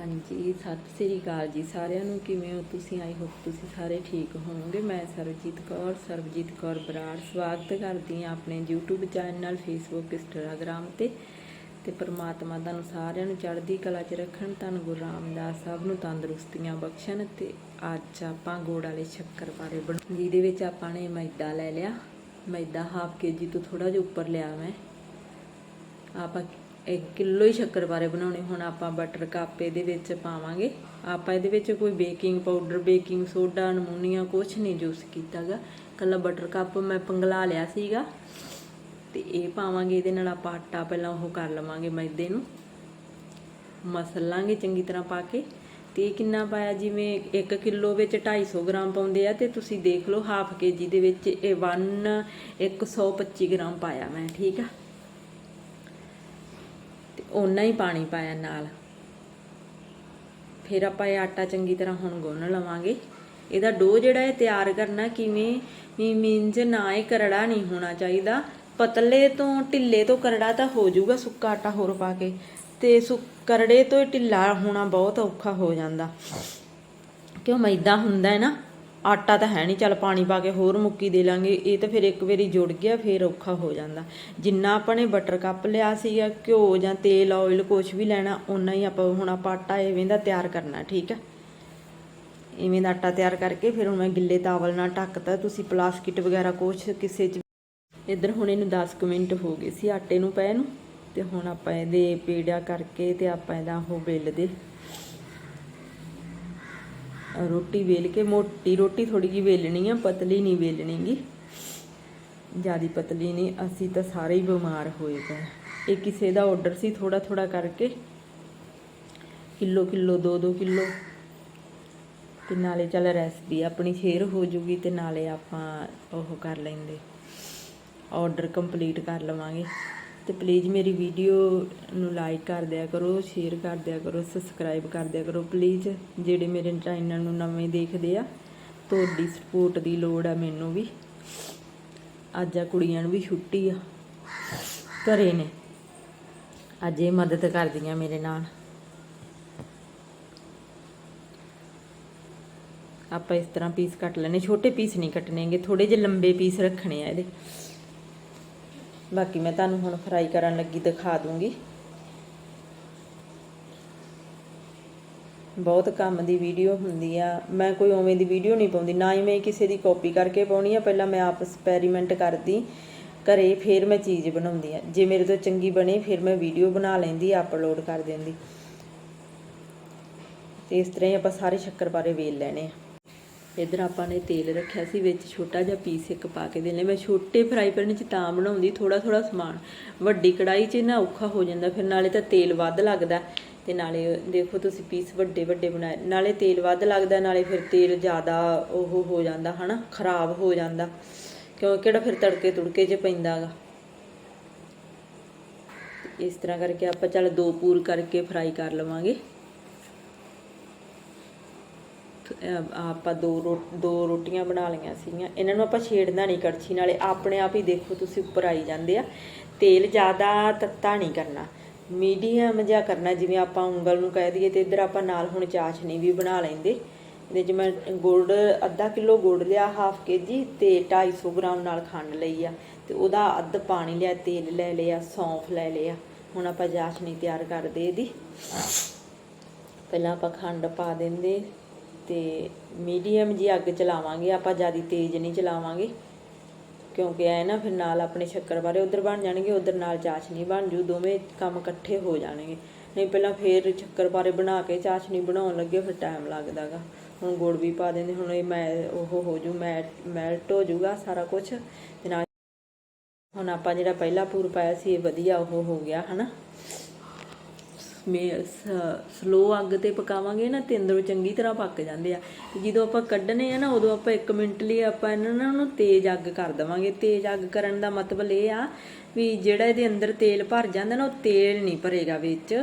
ਹਾਂਜੀ, ਸਤਿ ਸ੍ਰੀ ਅਕਾਲ ਜੀ ਸਾਰਿਆਂ ਨੂੰ। ਕਿਵੇਂ ਹੋ ਤੁਸੀਂ? ਆਈ ਹੋਪ ਤੁਸੀਂ ਸਾਰੇ ਠੀਕ ਹੋਵੋਗੇ। ਮੈਂ ਸਰਬਜੀਤ ਕੌਰ ਸਰਬਜੀਤ ਕੌਰ ਬਰਾੜ। ਸਵਾਗਤ ਕਰਦੀ ਹਾਂ ਆਪਣੇ YouTube ਚੈਨਲ, Facebook, Instagram ਤੇ। ਤੇ ਪ੍ਰਮਾਤਮਾ ਤੁਹਾਨੂੰ ਸਾਰਿਆਂ ਨੂੰ ਚੜ੍ਹਦੀ ਕਲਾ 'ਚ ਰੱਖਣ। ਤੁਹਾਨੂੰ ਗੁਰੂ ਰਾਮਦਾਸ ਸਭ ਨੂੰ ਤੰਦਰੁਸਤੀਆਂ ਬਖਸ਼ਣ ਤੇ ਅੱਜ ਆਪਾਂ ਗੋੜ ਵਾਲੇ ਸ਼ੱਕਰ ਬਾਰੇ ਬਣ ਜਿਹਦੇ ਵਿੱਚ ਆਪਾਂ ਨੇ ਮੈਦਾ ਲੈ ਲਿਆ। ਮੈਦਾ ਹਾਫ ਕੇਜੀ ਤੋਂ ਥੋੜਾ ਜਿਹਾ ਉੱਪਰ ਲਿਆ ਮੈਂ। ਆਪਾਂ 1 ਕਿਲੋ ਹੀ ਸ਼ੱਕਰਪਾਰੇ ਬਣਾਉਣੇ। ਹੁਣ ਆਪਾਂ ਬਟਰ ਕੱਪ ਇਹਦੇ ਵਿੱਚ ਪਾਵਾਂਗੇ। ਆਪਾਂ ਇਹਦੇ ਵਿੱਚ ਕੋਈ ਬੇਕਿੰਗ ਪਾਊਡਰ ਬੇਕਿੰਗ ਸੋਡਾ ਨਮੂਨੀਆ ਕੁਝ ਨਹੀਂ ਯੂਜ਼ ਕੀਤਾਗਾ। ਕੱਲਾ ਬਟਰ ਕੱਪ ਮੈਂ ਪੰਗਲਾ ਲਿਆ ਸੀਗਾ। ਤੇ ਇਹ ਪਾਵਾਂਗੇ, ਇਹਦੇ ਨਾਲ ਆਪਾਂ ਆਟਾ ਪਹਿਲਾਂ ਉਹ ਕਰ ਲਵਾਂਗੇ ਮੈਦੇ ਨੂੰ। ਮਸਲ ਲਾਂਗੇ ਚੰਗੀ ਤਰ੍ਹਾਂ ਪਾ ਕੇ। ਤੇ ਇਹ ਕਿੰਨਾ ਪਾਇਆ? ਜਿਵੇਂ 1 ਕਿਲੋ ਵਿੱਚ 250 ਗ੍ਰਾਮ ਪਾਉਂਦੇ ਆ ਤੇ ਤੁਸੀਂ ਦੇਖ ਲਓ ਹਾਫ ਕੇਜੀ ਦੇ ਵਿੱਚ ਇਹ 1 125 ਗ੍ਰਾਮ ਪਾਇਆ ਮੈਂ, ਠੀਕ ਆ? ਤੇ ਓਨਾ ਹੀ ਪਾਣੀ ਪਾਇਆ ਨਾਲ। ਫਿਰ ਆਪਾਂ ਇਹ ਆਟਾ ਚੰਗੀ ਤਰ੍ਹਾਂ ਹੁਣ ਗੁੰਨ ਲਵਾਂਗੇ। ਇਹਦਾ ਡੋ ਜਿਹੜਾ ਹੈ ਤਿਆਰ ਕਰਨਾ ਕਿਵੇਂ? ਵੀ ਮੀਨਜ ਨਾ ਇਹ ਕਰੜਾ ਨਹੀਂ ਹੋਣਾ ਚਾਹੀਦਾ। ਪਤਲੇ ਤੋਂ ਢਿੱਲੇ ਤੋਂ ਕਰੜਾ ਤਾਂ ਹੋ ਜਾਊਗਾ ਸੁੱਕਾ ਆਟਾ ਹੋਰ ਪਾ ਕੇ। ਤੇ ਸੁ ਕਰੜੇ ਤੋਂ ਢਿੱਲਾ ਹੋਣਾ ਬਹੁਤ ਔਖਾ ਹੋ ਜਾਂਦਾ। ਕਿਉਂ? ਮੈਦਾ ਹੁੰਦਾ ਹੈ ਨਾ। ਆਟਾ ਤਾਂ ਹੈ ਨਹੀਂ, ਚੱਲ ਪਾਣੀ ਪਾ ਕੇ ਹੋਰ ਮੁੱਕੀ ਦੇ ਲਾਂਗੇ। ਇਹ ਤਾਂ ਫਿਰ ਇੱਕ ਵਾਰੀ ਜੁੜ ਗਿਆ, ਫਿਰ ਔਖਾ ਹੋ ਜਾਂਦਾ। ਜਿੰਨਾ ਆਪਾਂ ਨੇ ਬਟਰ ਕੱਪ ਲਿਆ ਸੀਗਾ, ਘਿਓ ਜਾਂ ਤੇਲ ਆਇਲ ਕੁਝ ਵੀ ਲੈਣਾ ਉਨਾ ਹੀ ਆਪਾਂ ਹੁਣ ਆਪਾਂ ਆਟਾ ਇਵੇਂ ਦਾ ਤਿਆਰ ਕਰਨਾ, ਠੀਕ ਹੈ ਇਵੇਂ ਦਾ ਆਟਾ ਤਿਆਰ ਕਰਕੇ ਫਿਰ ਹੁਣ ਮੈਂ ਗਿੱਲੇ ਤਾਵਲ ਨਾਲ ਢੱਕਤਾ। ਤੁਸੀਂ ਪਲਾਸਟਿਕ ਵਗੈਰਾ ਕੁਛ ਕਿਸੇ ਚ ਇੱਧਰ ਹੁਣ ਇਹਨੂੰ 10 ਕੁ ਮਿੰਟ ਹੋ ਗਏ ਸੀ ਆਟੇ ਨੂੰ ਪਏ ਨੂੰ। ਤੇ ਹੁਣ ਆਪਾਂ ਇਹਦੇ ਪੇੜਿਆ ਕਰਕੇ ਤੇ ਆਪਾਂ ਇਹਦਾ ਉਹ ਬੇਲਦੇ ਰੋਟੀ ਵੇਲ ਕੇ, ਮੋਟੀ ਰੋਟੀ ਥੋੜੀ ਜਿਹੀ ਵੇਲਣੀ ਆ, ਪਤਲੀ ਨਹੀਂ ਵੇਲਣੀਗੀ। ਜਿਆਦੀ ਪਤਲੀ ਨਹੀਂ, ਅਸੀਂ ਤਾਂ ਸਾਰੇ ਹੀ ਬਿਮਾਰ ਹੋਏ ਪਏ ਇਹ ਕਿਸੇ ਦਾ ਆਰਡਰ ਸੀ ਥੋੜਾ ਥੋੜਾ ਕਰਕੇ। Kilo kilo 2-2 kilo. ਤੇ ਨਾਲੇ ਚੱਲ ਰੈਸਪੀ ਆਪਣੀ ਸ਼ੇਅਰ ਹੋ ਜੂਗੀ ਤੇ ਨਾਲੇ ਆਪਾਂ ਉਹ ਕਰ ਲੈਂਦੇ। ਆਰਡਰ ਕੰਪਲੀਟ ਕਰ ਲਵਾਂਗੇ। ਤੇ ਪਲੀਜ਼ ਮੇਰੀ ਵੀਡੀਓ ਨੂੰ ਲਾਈਕ ਕਰ ਦਿਆ ਕਰੋ ਸ਼ੇਅਰ ਕਰ ਦਿਆ ਕਰੋ ਸਬਸਕ੍ਰਾਈਬ ਕਰ ਦਿਆ ਕਰੋ। ਪਲੀਜ਼ ਜਿਹੜੇ ਮੇਰੇ ਚੈਨਲ ਨੂੰ ਨਵੇਂ ਦੇਖਦੇ ਆ, ਤੁਹਾਡੀ ਸਪੋਰਟ ਦੀ ਲੋੜ ਆ ਮੈਨੂੰ ਵੀ। ਅੱਜ ਆ ਕੁੜੀਆਂ ਨੂੰ ਵੀ ਛੁੱਟੀ ਆ, ਘਰੇ ਨੇ। ਅੱਜ ਇਹ ਮਦਦ ਕਰਦੀਆਂ ਮੇਰੇ ਨਾਲ। ਆਪਾਂ ਇਸ ਤਰ੍ਹਾਂ ਪੀਸ ਕੱਟ ਲੈਣੇ ਛੋਟੇ ਪੀਸ ਨਹੀਂ ਕੱਟਣੇਗੇ ਥੋੜੇ ਜਿਹੇ ਲੰਬੇ ਪੀਸ ਰੱਖਣੇ ਆ ਇਹਦੇ। ਬਾਕੀ ਮੈਂ ਤੁਹਾਨੂੰ ਹੁਣ ਫਰਾਈ ਕਰਨ ਲੱਗੀ, ਦਿਖਾ ਦੂੰਗੀ। ਬਹੁਤ ਕੰਮ ਦੀ ਵੀਡੀਓ ਹੁੰਦੀ ਆ। ਮੈਂ ਕੋਈ ਉਵੇਂ ਦੀ ਵੀਡੀਓ ਨਹੀਂ ਪਾਉਂਦੀ। ਨਾ ਹੀ ਮੈਂ ਕਿਸੇ ਦੀ ਕਾਪੀ ਕਰਕੇ ਪਾਉਣੀ ਆ। ਪਹਿਲਾਂ ਮੈਂ ਆਪ ਐਕਸਪੈਰੀਮੈਂਟ ਕਰਦੀ, ਘਰੇ ਫਿਰ ਮੈਂ ਚੀਜ਼ ਬਣਾਉਂਦੀ ਆ। ਜੇ ਮੇਰੇ ਤੋਂ ਚੰਗੀ ਬਣੇ, ਫਿਰ ਮੈਂ ਵੀਡੀਓ ਬਣਾ ਲੈਂਦੀ, ਅਪਲੋਡ ਕਰ ਦਿੰਦੀ। ਤੇ ਇਸ ਤਰ੍ਹਾਂ ਹੀ ਆਪਾਂ ਸਾਰੇ ਸ਼ੱਕਰਪਾਰੇ ਵੇਲ ਲੈਣੇ ਆ। ਇਧਰ ਆਪਾਂ ਨੇ ਤੇਲ ਰੱਖਿਆ ਸੀ, ਵਿੱਚ ਛੋਟਾ ਜਿਹਾ ਪੀਸ ਇੱਕ ਪਾ ਕੇ ਦੇਣੇ ਮੈਂ ਛੋਟੇ ਫਰਾਈ ਪੈਨ 'ਚ ਤਾਂ ਬਣਾਉਂਦੀ ਥੋੜਾ ਥੋੜਾ ਸਮਾਨ। ਵੱਡੀ ਕੜਾਈ 'ਚ ਨਾ ਔਖਾ ਹੋ ਜਾਂਦਾ, ਫਿਰ ਨਾਲੇ ਤਾਂ ਤੇਲ ਵੱਧ ਲੱਗਦਾ। ਤੇ ਨਾਲੇ ਦੇਖੋ ਤੁਸੀਂ ਪੀਸ ਵੱਡੇ ਵੱਡੇ ਬਣਾਏ, ਨਾਲੇ ਤੇਲ ਵੱਧ ਲੱਗਦਾ, ਨਾਲੇ ਫਿਰ ਤੇਲ ਜ਼ਿਆਦਾ ਉਹ ਹੋ ਜਾਂਦਾ, ਹਨਾ, ਖਰਾਬ ਹੋ ਜਾਂਦਾ। ਕਿਉਂਕਿ ਕਿਹੜਾ ਫਿਰ ਤੜਕੇ ਤੁੜਕੇ 'ਚ ਪੈਂਦਾਗਾ। ਇਸ ਤਰ੍ਹਾਂ ਕਰਕੇ ਆਪਾਂ ਚੱਲ ਦੋ ਪੂਰ ਕਰਕੇ ਫਰਾਈ ਕਰ ਲਵਾਂਗੇ। ਆਪਾਂ ਦੋ ਰੋ ਦੋ ਰੋਟੀਆਂ ਬਣਾ ਲਈਆਂ ਸੀਗੀਆਂ। ਇਹਨਾਂ ਨੂੰ ਆਪਾਂ ਛੇੜਨਾ ਨਹੀਂ ਕੜਛੀ, ਨਾਲੇ ਆਪਣੇ ਆਪ ਹੀ ਦੇਖੋ ਤੁਸੀਂ ਉੱਪਰ ਆਈ ਜਾਂਦੇ ਆ। ਤੇਲ ਜ਼ਿਆਦਾ ਤੱਤਾ ਨਹੀਂ ਕਰਨਾ। ਮੀਡੀਅਮ ਜਿਹਾ ਕਰਨਾ, ਜਿਵੇਂ ਆਪਾਂ ਉਂਗਲ ਨੂੰ ਕਹਿ ਦਈਏ ਤੇ ਇੱਧਰ ਆਪਾਂ ਨਾਲ ਹੁਣ ਚਾਸ਼ਨੀ ਵੀ ਬਣਾ ਲੈਂਦੇ। ਇਹਦੇ 'ਚ ਮੈਂ ਗੁੜ, ਅੱਧਾ ਕਿਲੋ ਗੁੜ ਲਿਆ ਹਾਫ ਕੇਜੀ ਤੇ 250 ਗ੍ਰਾਮ ਨਾਲ ਖੰਡ ਲਈ ਆ। ਤੇ ਉਹਦਾ ਅੱਧ ਪਾਣੀ ਲਿਆ, ਤੇਲ ਲੈ ਲਿਆ, ਸੌਂਫ ਲੈ ਲਿਆ। ਹੁਣ ਆਪਾਂ ਚਾਸ਼ਨੀ ਤਿਆਰ ਕਰਦੇ ਇਹਦੀ। ਪਹਿਲਾਂ ਆਪਾਂ ਖੰਡ ਪਾ ਦਿੰਦੇ। ਤੇ ਮੀਡੀਅਮ ਜੀ ਅੱਗ ਚਲਾਵਾਂਗੇ, ਆਪਾਂ ਜ਼ਿਆਦਾ ਤੇਜ਼ ਨਹੀਂ ਚਲਾਵਾਂਗੇ। ਕਿਉਂਕਿ ਐ ਨਾ ਫਿਰ ਨਾਲ ਆਪਣੇ ਸ਼ੱਕਰ ਬਾਰੇ ਉਧਰ ਬਣ ਜਾਣਗੇ, ਉਧਰ ਨਾਲ ਚਾਸ਼ਨੀ ਬਣ ਜੂ, ਦੋਵੇਂ ਕੰਮ ਇਕੱਠੇ ਹੋ ਜਾਣਗੇ। ਨਹੀਂ ਪਹਿਲਾਂ ਫੇਰ ਸ਼ੱਕਰ ਬਾਰੇ ਬਣਾ ਕੇ ਚਾਸ਼ਨੀ ਬਣਾਉਣ ਲੱਗੇ, ਫਿਰ ਟਾਈਮ ਲੱਗਦਾਗਾ। ਹੁਣ ਗੁੜ ਵੀ ਪਾ ਦਿੰਦੇ, ਹੁਣ ਇਹ ਮੈਂ ਉਹ ਹੋ ਜੂ ਮੈਟ ਮੈਲਟ ਹੋ ਜੂਗਾ ਸਾਰਾ ਕੁਝ ਤੇ ਨਾਲ ਹੁਣ ਆਪਾਂ ਜਿਹੜਾ ਪਹਿਲਾ ਪੂਰ ਪਾਇਆ ਸੀ, ਇਹ ਵਧੀਆ ਉਹ ਹੋ ਗਿਆ, ਹਨਾ? ਮੇ ਸਲੋ ਅੱਗ ਤੇ ਪਕਾਵਾਂਗੇ ਨਾ ਤੇ ਅੰਦਰੋਂ ਚੰਗੀ ਤਰ੍ਹਾਂ ਪੱਕ ਜਾਂਦੇ ਆ। ਜਦੋਂ ਆਪਾਂ ਕੱਢਨੇ ਆ ਨਾ, ਉਦੋਂ ਆਪਾਂ 1 ਮਿੰਟ ਲਈ ਆਪਾਂ ਇਹਨਾਂ ਨੂੰ ਤੇਜ਼ ਅੱਗ ਕਰ ਦੇਵਾਂਗੇ। ਤੇਜ਼ ਅੱਗ ਕਰਨ ਦਾ ਮਤਲਬ ਇਹ ਆ ਵੀ ਜਿਹੜਾ ਇਹਦੇ ਅੰਦਰ ਤੇਲ ਭਰ ਜਾਂਦਾ ਨਾ, ਉਹ ਤੇਲ ਨਹੀਂ ਭਰੇਗਾ ਵਿੱਚ।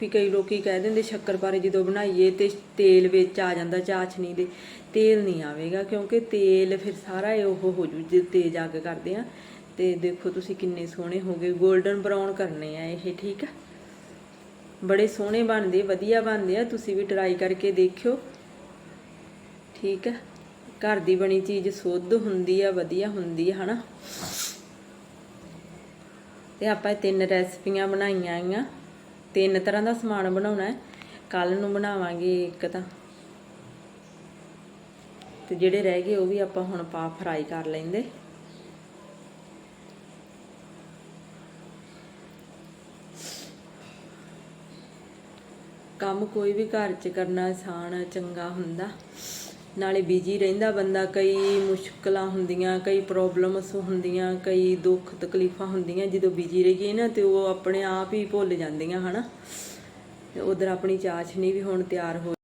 ਵੀ ਕਈ ਲੋਕੀ ਕਹਿ ਦਿੰਦੇ ਸ਼ੱਕਰਪਾਰੇ ਜਦੋਂ ਬਣਾਈਏ ਤੇ ਤੇਲ ਵਿੱਚ ਆ ਜਾਂਦਾ ਚਾਸ਼ਨੀ ਦੇ, ਤੇਲ ਨਹੀਂ ਆਵੇਗਾ ਕਿਉਂਕਿ ਤੇਲ ਫਿਰ ਸਾਰਾ ਇਹ ਉਹ ਹੋ ਜੂ, ਜੇ ਤੇਜ਼ ਅੱਗ ਕਰਦੇ ਆ। ਤੇ ਦੇਖੋ ਤੁਸੀਂ ਕਿੰਨੇ ਸੋਹਣੇ ਹੋ ਗਏ 골ਡਨ ਬਰਾਊਨ ਕਰਨੇ ਆ ਇਹ, ਠੀਕ ਆ? ਬੜੇ ਸੋਹਣੇ ਬਣਦੇ, ਵਧੀਆ ਬਣਦੇ ਆ। ਤੁਸੀਂ ਵੀ ਟਰਾਈ ਕਰਕੇ ਦੇਖਿਓ। ਠੀਕ ਹੈ ਘਰ ਦੀ ਬਣੀ ਚੀਜ਼ ਸੁੱਧ ਹੁੰਦੀ ਆ, ਵਧੀਆ ਹੁੰਦੀ ਆ, ਹਨਾ? ਤੇ ਆਪਾਂ ਤਿੰਨ ਰੈਸਪੀਆਂ ਬਣਾਈਆਂ ਆਈਆਂ। ਤਿੰਨ ਤਰ੍ਹਾਂ ਦਾ ਸਮਾਨ ਬਣਾਉਣਾ ਹੈ। ਕੱਲ ਨੂੰ ਬਣਾਵਾਂਗੇ ਇੱਕ ਤਾਂ। ਤੇ ਜਿਹੜੇ ਰਹਿ ਗਏ ਉਹ ਵੀ ਆਪਾਂ ਹੁਣ ਪਾ ਫਰਾਈ ਕਰ ਲੈਂਦੇ। ਕੰਮ ਕੋਈ ਵੀ ਘਰ 'ਚ ਕਰਨਾ ਆਸਾਨ, ਚੰਗਾ ਹੁੰਦਾ। ਨਾਲੇ ਬਿਜ਼ੀ ਰਹਿੰਦਾ ਬੰਦਾ, ਕਈ ਮੁਸ਼ਕਲਾਂ ਹੁੰਦੀਆਂ, ਕਈ ਪ੍ਰੋਬਲਮਸ ਹੁੰਦੀਆਂ, ਕਈ ਦੁੱਖ ਤਕਲੀਫਾਂ ਹੁੰਦੀਆਂ। ਜਦੋਂ ਬਿਜ਼ੀ ਰਹੀਏ ਨਾ, ਤੇ ਉਹ ਆਪਣੇ ਆਪ ਹੀ ਭੁੱਲ ਜਾਂਦੀਆਂ, ਹਨਾ? ਤੇ ਉਧਰ ਆਪਣੀ ਚਾਸ਼ਨੀ ਵੀ ਹੁਣ ਤਿਆਰ ਹੋ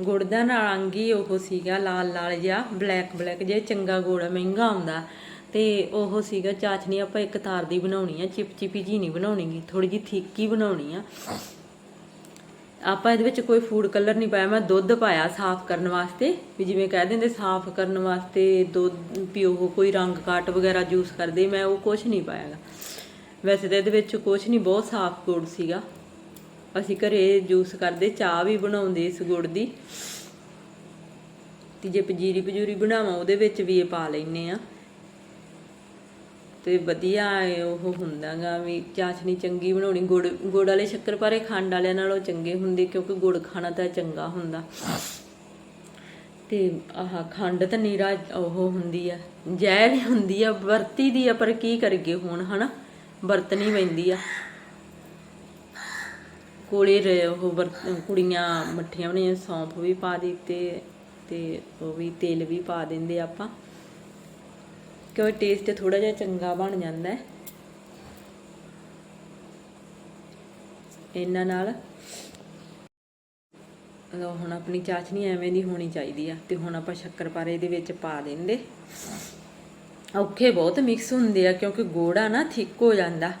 ਗੁੜ ਦਾ ਨਾਲ ਰੰਗ ਹੀ ਉਹ ਸੀਗਾ, ਲਾਲ ਲਾਲ ਜਿਹਾ ਬਲੈਕ ਬਲੈਕ ਜਿਹਾ, ਚੰਗਾ ਗੁੜ, ਮਹਿੰਗਾ ਆਉਂਦਾ। ਤੇ ਉਹ ਸੀਗਾ, ਚਾਸ਼ਨੀ ਆਪਾਂ ਇੱਕ ਤਾਰ ਦੀ ਬਣਾਉਣੀ ਆ, ਚਿਪਚਿਪੀ ਜੀ ਨਹੀਂ ਬਣਾਉਣੀਗੀ ਥੋੜੀ ਜੀ ਥਿੱਕ ਹੀ ਬਣਾਉਣੀ ਆ। ਆਪਾਂ ਇਹਦੇ ਵਿੱਚ ਕੋਈ ਫੂਡ ਕਲਰ ਨਹੀਂ ਪਾਇਆ, ਮੈਂ ਦੁੱਧ ਪਾਇਆ ਸਾਫ਼ ਕਰਨ ਵਾਸਤੇ, ਵੀ ਜਿਵੇਂ ਕਹਿ ਦਿੰਦੇ ਸਾਫ਼ ਕਰਨ ਵਾਸਤੇ ਦੁੱਧ ਪਿਓ ਕੋਈ ਰੰਗ ਕਾਟ ਵਗੈਰਾ ਜੂਸ ਕਰਦੇ, ਮੈਂ ਉਹ ਕੁਝ ਨਹੀਂ ਪਾਇਆਗਾ। ਵੈਸੇ ਤਾਂ ਇਹਦੇ ਵਿੱਚ ਕੁਝ ਨਹੀਂ, ਬਹੁਤ ਸਾਫ਼ ਗੁੜ ਸੀਗਾ। ਅਸੀਂ ਘਰੇ ਜੂਸ ਕਰਦੇ, ਚਾਹ ਵੀ ਬਣਾਉਂਦੇ ਇਸ ਗੁੜ ਦੀ। ਤੇ ਜੇ ਪਜੀਰੀ ਪਜੂਰੀ ਬਣਾਵਾਂ, ਉਹਦੇ ਵਿੱਚ ਵੀ ਇਹ ਪਾ ਲੈਨੇ ਆ ਤੇ ਵਧੀਆ ਇਹ ਉਹ ਹੁੰਦਾਗਾ ਵੀ ਚਾਸ਼ਨੀ ਚੰਗੀ ਬਣਾਉਣੀ, ਗੁੜ ਗੁੜ ਵਾਲੇ ਸ਼ੱਕਰਪਾਰੇ ਖੰਡ ਵਾਲਿਆਂ ਨਾਲੋਂ ਚੰਗੇ ਹੁੰਦੇ ਕਿਉਂਕਿ ਗੁੜ ਖਾਣਾ ਤਾਂ ਚੰਗਾ ਹੁੰਦਾ। ਤੇ ਆਹ ਖੰਡ ਤਾਂ ਨੀਰਾ ਉਹ ਹੁੰਦੀ ਆ, ਜ਼ਹਿਰ ਹੀ ਹੁੰਦੀ ਆ, ਵਰਤੀ ਦੀ ਆ, ਪਰ ਕੀ ਕਰਗੇ ਹੁਣ ਹਨਾ? ਵਰਤਣੀ ਪੈਂਦੀ ਆ। ਕੋਲੇ ਰ- ਉਹ ਵਰਤ- ਕੁੜੀਆਂ ਮੱਠੀਆਂ ਬਣੀਆਂ ਸੌਂਫ ਵੀ ਪਾ ਦਿੱਤੇ ਤੇ ਉਹ ਵੀ ਤੇਲ ਵੀ ਪਾ ਦਿੰਦੇ ਆਪਾਂ। ਕਿਉਂਕਿ ਟੇਸਟ ਥੋੜਾ ਜਿਹਾ ਚੰਗਾ ਬਣ ਜਾਂਦਾ ਹੈ। ਇਹਨਾਂ ਨਾਲ ਲਓ ਹੁਣ ਆਪਣੀ ਚਾਸ਼ਨੀ ਐਵੇਂ ਦੀ ਹੋਣੀ ਚਾਹੀਦੀ ਆ ਤੇ ਹੁਣ ਆਪਾਂ ਸ਼ੱਕਰਪਾਰੇ ਦੇ ਵਿੱਚ ਪਾ ਦਿੰਦੇ। ਔਖੇ ਬਹੁਤ ਮਿਕਸ ਹੁੰਦੇ ਆ ਕਿਉਂਕਿ ਗੁੜ ਆ ਨਾ ਥਿੱਕ ਹੋ ਜਾਂਦਾ।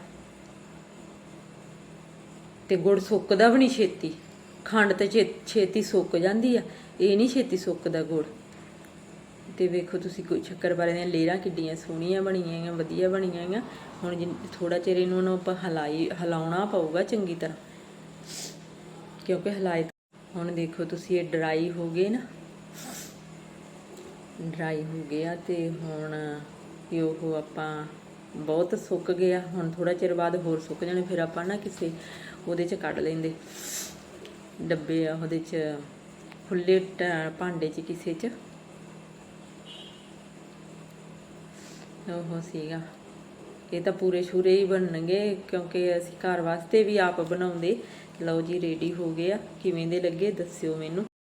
ਤੇ ਗੁੜ ਸੁੱਕਦਾ ਵੀ ਨਹੀਂ ਛੇਤੀ। ਖੰਡ ਤੇ ਛੇ- ਛੇਤੀ ਸੁੱਕ ਜਾਂਦੀ ਆ। ਇਹ ਨਹੀਂ ਛੇਤੀ ਸੁੱਕਦਾ ਗੁੜ। ਤੇ ਵੇਖੋ ਤੁਸੀਂ ਕੋਈ ਸ਼ੱਕਰਪਾਰੇ ਦੀਆਂ ਲੇਅਰਾਂ ਕਿੱਡੀਆਂ ਸੋਹਣੀਆਂ ਬਣੀਆਂ ਆ ਵਧੀਆ ਬਣੀਆਂ ਆ ਹੁਣ ਜਿ ਥੋੜਾ ਚਿਰ ਇਹਨੂੰ ਨਾ ਆਪਾਂ ਹਲਾਈ, ਹਲਾਉਣਾ ਪਊਗਾ ਚੰਗੀ ਤਰ੍ਹਾਂ। ਕਿਉਂਕਿ ਹਲਾਏ ਹੁਣ ਦੇਖੋ ਤੁਸੀਂ ਇਹ ਡਰਾਈ ਹੋ ਗਏ ਨਾ। ਡਰਾਈ ਹੋ ਗਿਆ ਤੇ ਹੁਣ ਇਹ ਉਹ ਆਪਾਂ ਬਹੁਤ ਸੁੱਕ ਗਿਆ ਹੁਣ ਥੋੜਾ ਚਿਰ ਬਾਅਦ ਹੋਰ ਸੁੱਕ ਜਾਣੇ, ਫਿਰ ਆਪਾਂ ਨਾ ਕਿਸੇ ਉਹਦੇ ਚ ਕੱਢ ਲੈਂਦੇ। ਡੱਬੇ ਆ ਉਹਦੇ ਚ ਖੁੱਲੇ ਟ- ਭਾਂਡੇ ਚ ਕਿਸੇ ਚ। ਉਹ ਸੀਗਾ। ਇਹ ਤਾਂ ਪੂਰੇ ਸ਼ੂਰੇ ਹੀ ਬਣਨਗੇ, ਕਿਉਂਕਿ ਅਸੀਂ ਘਰ ਵਾਸਤੇ ਵੀ ਆਪ ਬਣਾਉਂਦੇ। ਲਓ ਜੀ ਰੈਡੀ ਹੋ ਗਏ ਆ। ਕਿਵੇਂ ਦੇ ਲੱਗੇ, ਦੱਸਿਓ ਮੈਨੂੰ।